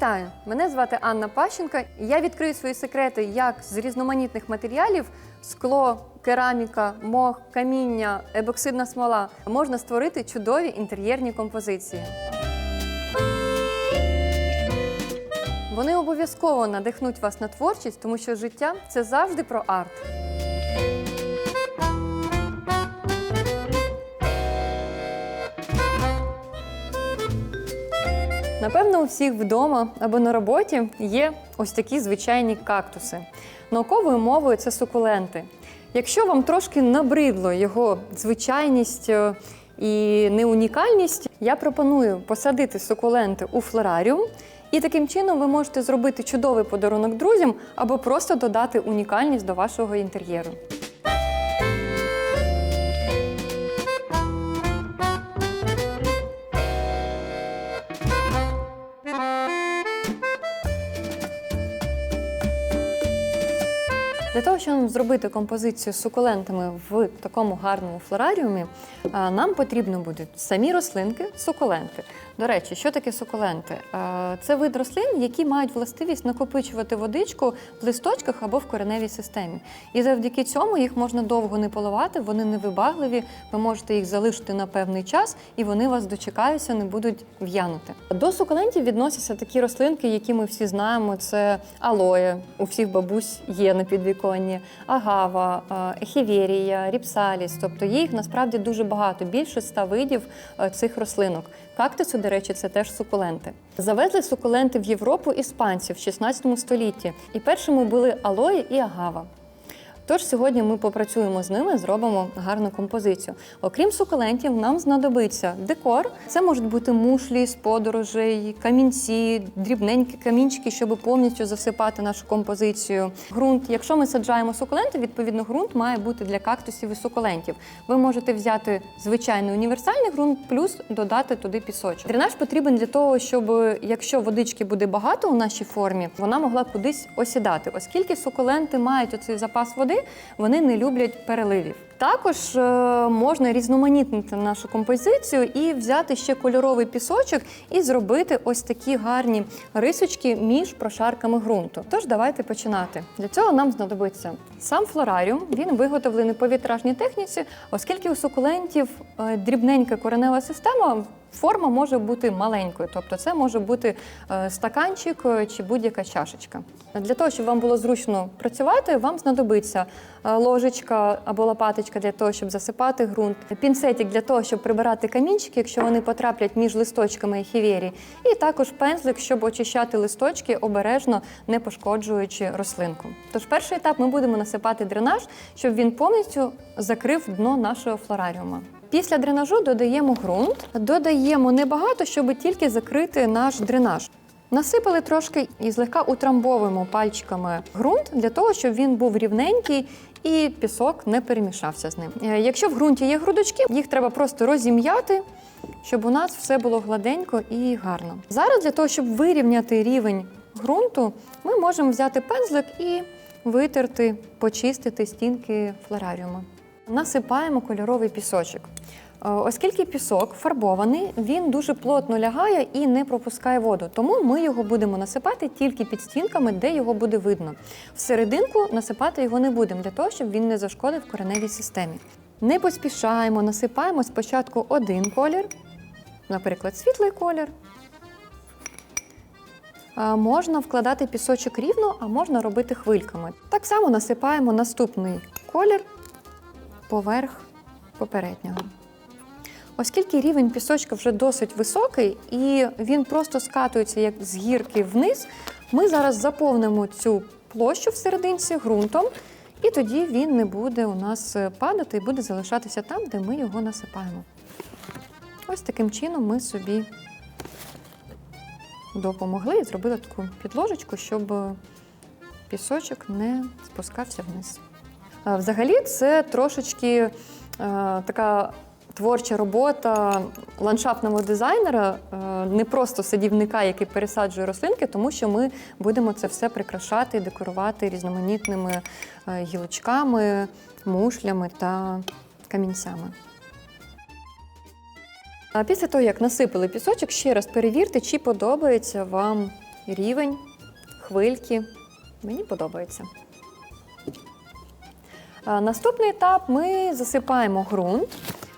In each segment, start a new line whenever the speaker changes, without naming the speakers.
Вітаю! Мене звати Анна Пащенка, і я відкрию свої секрети, як з різноманітних матеріалів скло, кераміка, мох, каміння, ебоксидна смола можна створити чудові інтер'єрні композиції. Вони обов'язково надихнуть вас на творчість, тому що життя це завжди про арт. Напевно, у всіх вдома або на роботі є ось такі звичайні кактуси. Науковою мовою це сукуленти. Якщо вам трошки набридло його звичайність е, і неунікальність, я пропоную посадити сукуленти у флораріум. І таким чином ви можете зробити чудовий подарунок друзям або просто додати унікальність до вашого інтер'єру. Для того, щоб зробити композицію з сукулентами в такому гарному флораріумі, нам потрібно будуть самі рослинки, сукуленти. До речі, що таке сукуленти? Це вид рослин, які мають властивість накопичувати водичку в листочках або в кореневій системі. І завдяки цьому їх можна довго не поливати, вони невибагливі, ви можете їх залишити на певний час, і вони вас дочекаються, не будуть в'янути. До сукулентів відносяться такі рослинки, які ми всі знаємо. Це алоє, у всіх бабусь є на підвіконні, агава, е, ехіверія, ріпсаліс. Тобто їх насправді дуже багато, більше ста видів е, цих рослинок. Кактуси, до речі, це теж сукуленти. Завезли сукуленти в Європу іспанці в 16 столітті, і першими були алої і агава. Тож сьогодні ми попрацюємо з ними, зробимо гарну композицію. Окрім сукулентів, нам знадобиться декор. Це можуть бути мушлі з подорожей, камінці, дрібненькі камінчики, щоб повністю засипати нашу композицію. Ґрунт. Якщо ми саджаємо сукуленти, відповідно ґрунт має бути для кактусів і сукулентів. Ви можете взяти звичайний універсальний ґрунт, плюс додати туди пісочок. Дренаж потрібен для того, щоб якщо водички буде багато у нашій формі, вона могла кудись осідати, оскільки сукуленти мають оцей запас води, вони не люблять переливів. Також е, можна різноманітнити нашу композицію і взяти ще кольоровий пісочок і зробити ось такі гарні рисочки між прошарками ґрунту. Тож давайте починати. Для цього нам знадобиться сам флораріум. Він виготовлений по вітражній техніці, оскільки у сукулентів е, дрібненька коренева система. Форма може бути маленькою, тобто це може бути е, стаканчик е, чи будь-яка чашечка. Для того, щоб вам було зручно працювати, вам знадобиться е, ложечка або лопаточка для того, щоб засипати ґрунт, пінцетик для того, щоб прибирати камінчики, якщо вони потраплять між листочками і хівєрі, і також пензлик, щоб очищати листочки обережно, не пошкоджуючи рослинку. Тож перший етап ми будемо насипати дренаж, щоб він повністю закрив дно нашого флораріума. Після дренажу додаємо ґрунт, додаємо небагато, щоб тільки закрити наш дренаж. Насипали трошки і злегка утрамбовуємо пальчиками ґрунт для того, щоб він був рівненький і пісок не перемішався з ним. Е, Якщо в ґрунті є грудочки, їх треба просто розім'яти, щоб у нас все було гладенько і гарно. Зараз для того, щоб вирівняти рівень ґрунту, ми можемо взяти пензлик і витерти, почистити стінки флораріума. Насипаємо кольоровий пісочок. Е, Оскільки пісок фарбований, він дуже плотно лягає і не пропускає воду. Тому ми його будемо насипати тільки під стінками, де його буде видно. Всерединку насипати його не будемо для того, щоб він не зашкодив кореневій системі. Не поспішаємо, насипаємо спочатку один колір, наприклад, світлий колір. Можна вкладати пісочок рівно, а можна робити хвильками. Так само насипаємо наступний колір поверх попереднього. Оскільки рівень пісочка вже досить високий і він просто скатується як з гірки вниз, ми зараз заповнимо цю площу всерединці ґрунтом, і тоді він не буде у нас падати і буде залишатися там, де ми його насипаємо. Ось таким чином ми собі допомогли і зробили таку підложечку, щоб пісочок не спускався вниз. А, Взагалі, це трошечки е, така творча робота ландшафтного дизайнера, е, не просто садівника, який пересаджує рослинки, тому що ми будемо це все прикрашати і декорувати різноманітними е, гілочками, мушлями та камінцями. А після того, як насипали пісочок, ще раз перевірте, чи подобається вам рівень, хвильки. Мені подобається. Наступний етап ми засипаємо ґрунт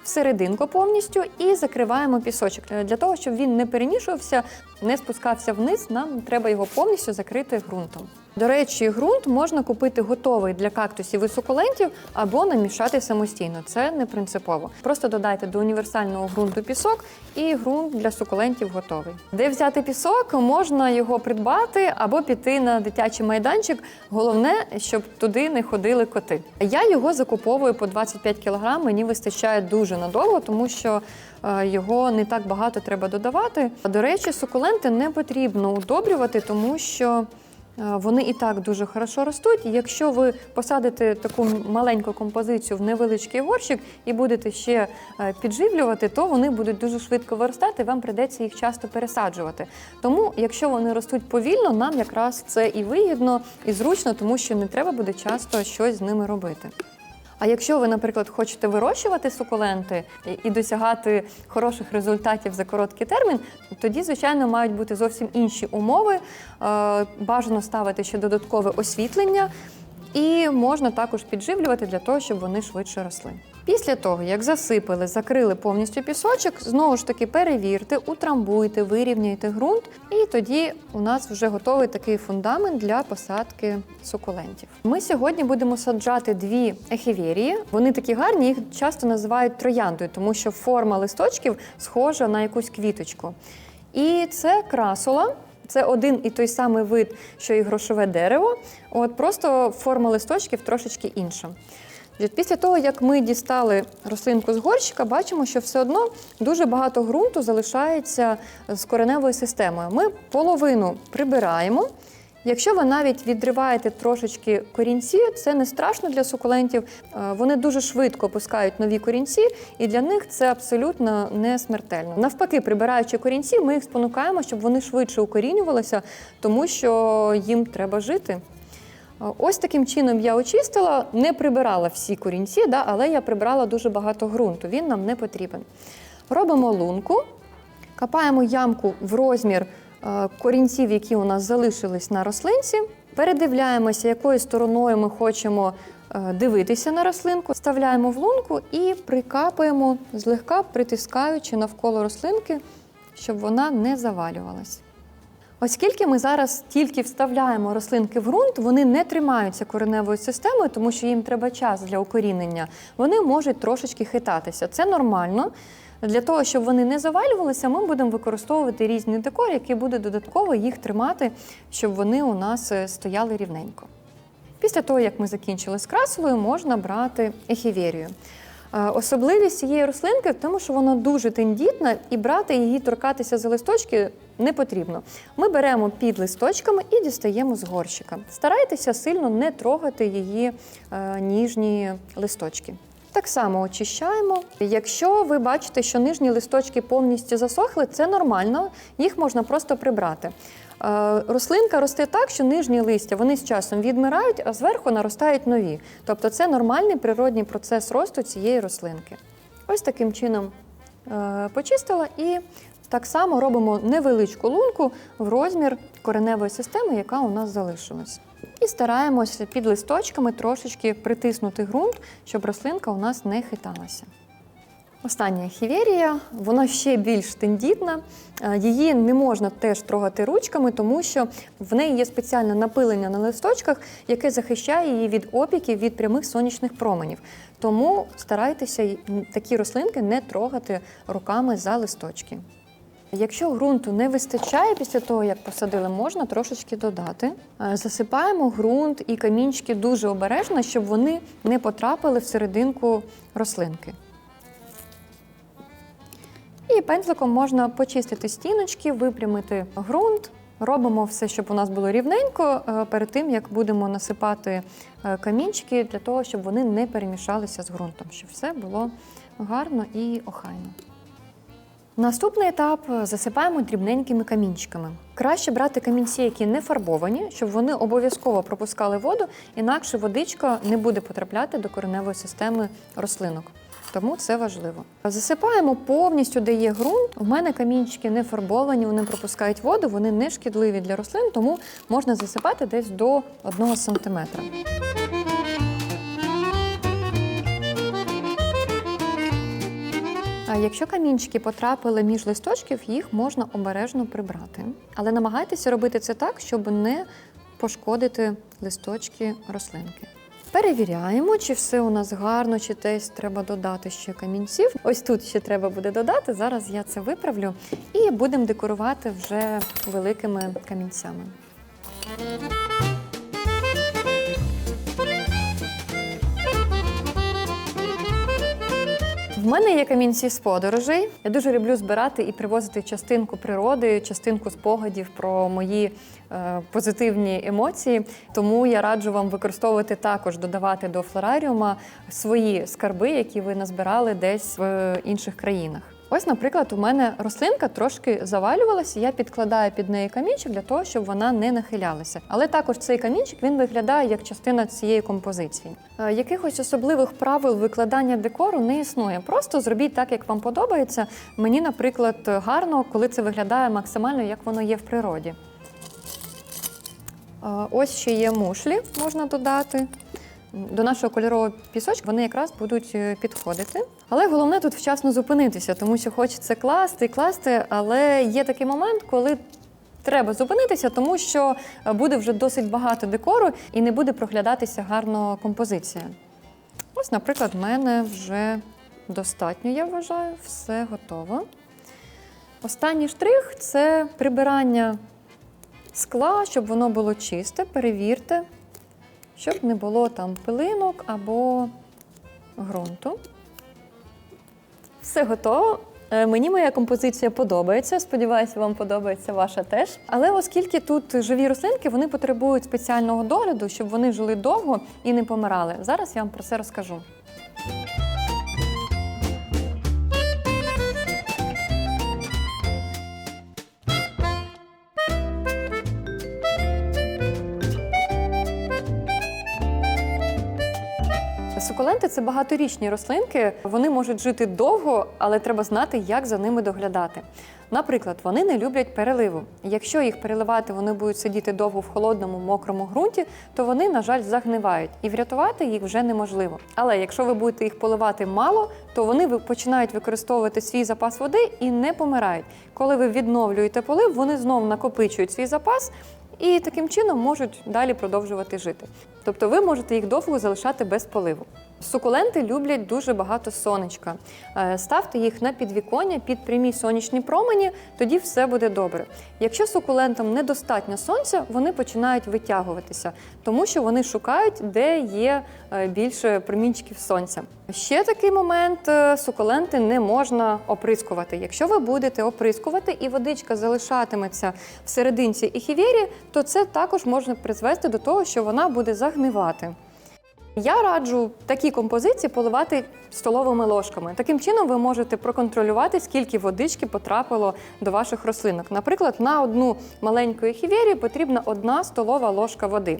всерединку повністю і закриваємо пісочок. Е, Для того, щоб він не перемішувався, не спускався вниз, нам треба його повністю закрити ґрунтом. До речі, ґрунт можна купити готовий для кактусів і сукулентів або намішати самостійно. Це не принципово. Просто додайте до універсального ґрунту пісок, і ґрунт для сукулентів готовий. Де взяти пісок, можна його придбати або піти на дитячий майданчик. Головне, щоб туди не ходили коти. Я його закуповую по 25 кг, Мені вистачає дуже надовго, тому що е, його не так багато треба додавати. До речі, сукуленти не потрібно удобрювати, тому що. Е, Вони і так дуже хорошо ростуть. Якщо ви посадите таку маленьку композицію в невеличкий горщик і будете ще е, підживлювати, то вони будуть дуже швидко виростати. Вам прийдеться їх часто пересаджувати. Тому, якщо вони ростуть повільно, нам якраз це і вигідно, і зручно, тому що не треба буде часто щось з ними робити. А якщо ви, наприклад, хочете вирощувати сукуленти і- досягати хороших результатів за короткий термін, тоді, звичайно, мають бути зовсім інші умови. Е, Бажано ставити ще додаткове освітлення, і можна також підживлювати для того, щоб вони швидше росли. Після того, як засипали, закрили повністю пісочок, знову ж таки перевірте, утрамбуйте, вирівняйте ґрунт, і тоді у нас вже готовий такий фундамент для посадки сукулентів. Ми сьогодні будемо саджати дві ехіверії. Вони такі гарні, їх часто називають трояндою, тому що форма листочків схожа на якусь квіточку. І це красула. Це один і той самий вид, що і грошове дерево. От просто форма листочків трошечки інша. Після того, як ми дістали рослинку з горщика, бачимо, що все одно дуже багато ґрунту залишається з кореневою системою. Ми половину прибираємо. Якщо ви навіть відриваєте трошечки корінці, це не страшно для сукулентів. Е, Вони дуже швидко пускають нові корінці, і для них це абсолютно не смертельно. Навпаки, прибираючи корінці, ми їх спонукаємо, щоб вони швидше укорінювалися, тому що їм треба жити. Ось таким чином я очистила, не прибирала всі корінці, да, але я прибрала дуже багато ґрунту. Він нам не потрібен. Робимо лунку, копаємо ямку в розмір е, корінців, які у нас залишились на рослинці. Передивляємося, якою стороною ми хочемо е, дивитися на рослинку. Вставляємо в лунку і прикапуємо, злегка притискаючи навколо рослинки, щоб вона не завалювалась. Оскільки ми зараз тільки вставляємо рослинки в ґрунт, вони не тримаються кореневою системою, тому що їм треба час для укорінення. Вони можуть трошечки хитатися. Це нормально. Для того, щоб вони не завалювалися, ми будемо використовувати різний декор, який буде додатково їх тримати, щоб вони у нас е, стояли рівненько. Після того, як ми закінчили з красовою, можна брати ехіверію. Е, Особливість цієї рослинки в тому, що вона дуже тендітна, і брати її торкатися за листочки не потрібно. Ми беремо під листочками і дістаємо з горщика. Старайтеся сильно не трогати її е, ніжні листочки. Так само очищаємо. Якщо ви бачите, що нижні листочки повністю засохли, це нормально, їх можна просто прибрати. Е, Рослинка росте так, що нижні листя вони з часом відмирають, а зверху наростають нові. Тобто це нормальний природній процес росту цієї рослинки. Ось таким чином е, почистила і так само робимо невеличку лунку в розмір кореневої системи, яка у нас залишилась. І стараємося під листочками трошечки притиснути ґрунт, щоб рослинка у нас не хиталася. Остання хіверія, вона ще більш тендітна. Е, Її не можна теж трогати ручками, тому що в неї є спеціальне напилення на листочках, яке захищає її від опіків від прямих сонячних променів. Тому старайтеся такі рослинки не трогати руками за листочки. Якщо ґрунту не вистачає після того, як посадили, можна трошечки додати. Е, Засипаємо ґрунт і камінчики дуже обережно, щоб вони не потрапили в серединку рослинки. І пензликом можна почистити стіночки, випрямити ґрунт. Робимо все, щоб у нас було рівненько е, перед тим, як будемо насипати е, камінчики, для того, щоб вони не перемішалися з ґрунтом, щоб все було гарно і охайно. Наступний етап засипаємо дрібненькими камінчиками. Краще брати камінці, які не фарбовані, щоб вони обов'язково пропускали воду, інакше водичка не буде потрапляти до кореневої системи рослинок. Тому це важливо. Засипаємо повністю, де є ґрунт. У мене камінчики не фарбовані, вони пропускають воду, вони не шкідливі для рослин, тому можна засипати десь до 1 сантиметра. А Якщо камінчики потрапили між листочків, їх можна обережно прибрати. Але намагайтеся робити це так, щоб не пошкодити листочки рослинки. Перевіряємо, чи все у нас гарно, чи десь треба додати ще камінців. Ось тут ще треба буде додати. Зараз я це виправлю і будемо декорувати вже великими камінцями. В мене є камінці з подорожей. Я дуже люблю збирати і привозити частинку природи, частинку спогадів про мої е, позитивні емоції. Тому я раджу вам використовувати також, додавати до флораріума свої скарби, які ви назбирали десь в інших країнах. Ось, наприклад, у мене рослинка трошки завалювалася. Я підкладаю під неї камінчик для того, щоб вона не нахилялася. Але також цей камінчик він виглядає як частина цієї композиції. Е, Якихось особливих правил викладання декору не існує. Просто зробіть так, як вам подобається. Мені, наприклад, гарно, коли це виглядає максимально, як воно є в природі. Е, Ось ще є мушлі, можна додати. До нашого кольорового пісочку вони якраз будуть е, підходити. Але головне тут вчасно зупинитися, тому що хочеться класти, класти, але є такий момент, коли треба зупинитися, тому що е, буде вже досить багато декору і не буде проглядатися гарно композиція. Ось, наприклад, в мене вже достатньо, я вважаю, все готово. Останній штрих це прибирання скла, щоб воно було чисте. Перевірте, щоб не було там пилинок або ґрунту. Все готово. Е, Мені моя композиція подобається. Сподіваюся, вам подобається ваша теж. Але оскільки тут живі рослинки, вони потребують спеціального догляду, щоб вони жили довго і не помирали. Зараз я вам про це розкажу. Сукуленти це багаторічні рослинки. Вони можуть жити довго, але треба знати, як за ними доглядати. Наприклад, вони не люблять переливу. Якщо їх переливати, вони будуть сидіти довго в холодному, мокрому ґрунті, то вони, на жаль, загнивають, і врятувати їх вже неможливо. Але якщо ви будете їх поливати мало, то вони починають використовувати свій запас води і не помирають. Коли ви відновлюєте полив, вони знову накопичують свій запас і таким чином можуть далі продовжувати жити. Тобто ви можете їх довго залишати без поливу. Сукуленти люблять дуже багато сонечка. Е, Ставте їх на підвіконня під прямі сонячні промені, тоді все буде добре. Якщо сукулентам недостатньо сонця, вони починають витягуватися, тому що вони шукають, де є е, більше промінчиків сонця. Ще такий момент: е, сукуленти не можна оприскувати. Якщо ви будете оприскувати і водичка залишатиметься в серединці ехівєрі, то це також може призвести до того, що вона буде загнивати. Я раджу такі композиції поливати столовими ложками. Таким чином ви можете проконтролювати, скільки водички потрапило до ваших рослинок. Наприклад, на одну маленьку ехівєрію потрібна одна столова ложка води.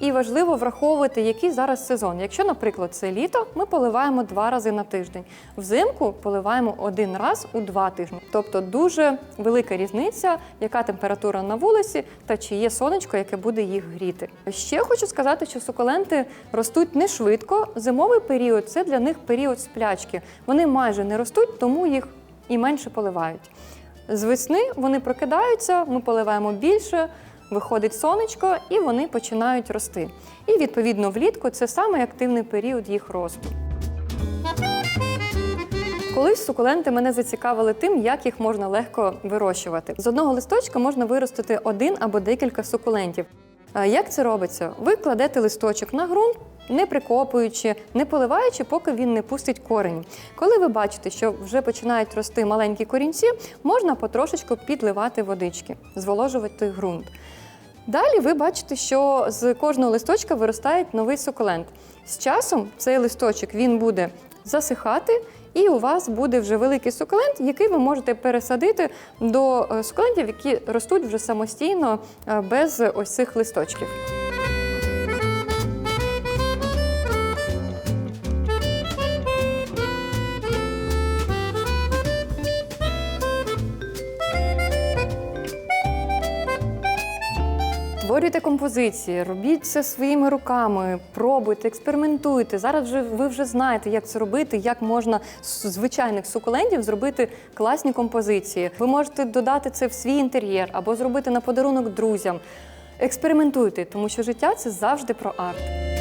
І важливо враховувати, який зараз сезон. Якщо, наприклад, це літо, ми поливаємо два рази на тиждень. Взимку поливаємо один раз у два тижні. Тобто дуже велика різниця, яка температура на вулиці та чи є сонечко, яке буде їх гріти. Ще хочу сказати, що сукуленти ростуть не швидко. Зимовий період це для них період сплячки. Вони майже не ростуть, тому їх і менше поливають. З весни вони прокидаються, ми поливаємо більше, виходить сонечко, і вони починають рости. І відповідно влітку це самий активний період їх росту. Колись сукуленти мене зацікавили тим, як їх можна легко вирощувати. З одного листочка можна виростити один або декілька сукулентів. Як це робиться? Ви кладете листочок на ґрунт, не прикопуючи, не поливаючи, поки він не пустить корені. Коли ви бачите, що вже починають рости маленькі корінці, можна потрошечку підливати водички, зволожувати ґрунт. Далі ви бачите, що з кожного листочка виростає новий сукулент. З часом цей листочок він буде засихати, і у вас буде вже великий сукулент, який ви можете пересадити до е, сукулентів, які ростуть вже самостійно е, без ось цих листочків. Створюйте композиції, робіть це своїми руками, пробуйте, експериментуйте. Зараз вже ви вже знаєте, як це робити, як можна з звичайних сукулентів зробити класні композиції. Ви можете додати це в свій інтер'єр або зробити на подарунок друзям. Експериментуйте, тому що життя це завжди про арт.